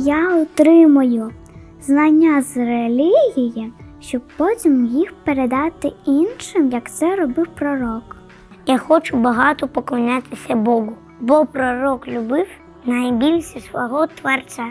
Я отримую знання з релігії, щоб потім їх передати іншим, як це робив пророк. Я хочу багато поклонятися Богу, бо пророк любив найбільше свого Творця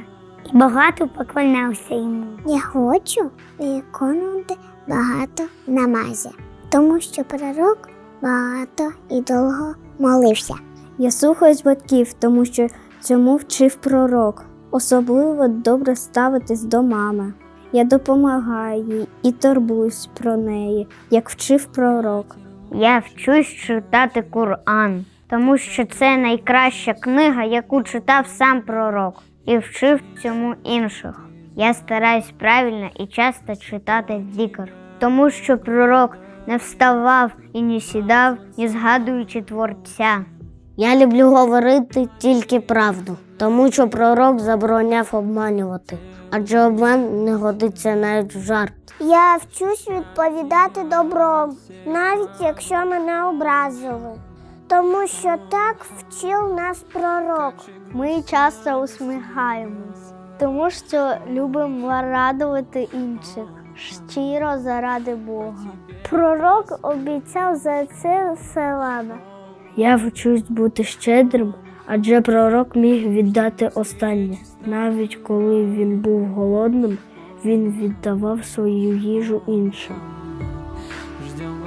і багато поклонявся йому. Я хочу виконувати багато намазів, тому що пророк багато і довго молився. Я слухаюсь батьків, тому що цьому вчив пророк. Особливо добре ставитись до мами. Я допомагаю їй і турбуюсь про неї, як вчив пророк. Я вчусь читати Коран, тому що це найкраща книга, яку читав сам пророк, і вчив цьому інших. Я стараюсь правильно і часто читати зікр, тому що пророк не вставав і не сідав, не згадуючи творця. Я люблю говорити тільки правду, тому що пророк забороняв обманювати, адже обман не годиться навіть в жарт. Я вчусь відповідати добром, навіть якщо мене образили. Тому що так вчив нас пророк. Ми часто усміхаємось, тому що любимо радувати інших щиро заради Бога. Пророк обіцяв за це селана. Я вчусь бути щедрим, адже пророк міг віддати останнє. Навіть коли він був голодним, він віддавав свою їжу іншим. Ждем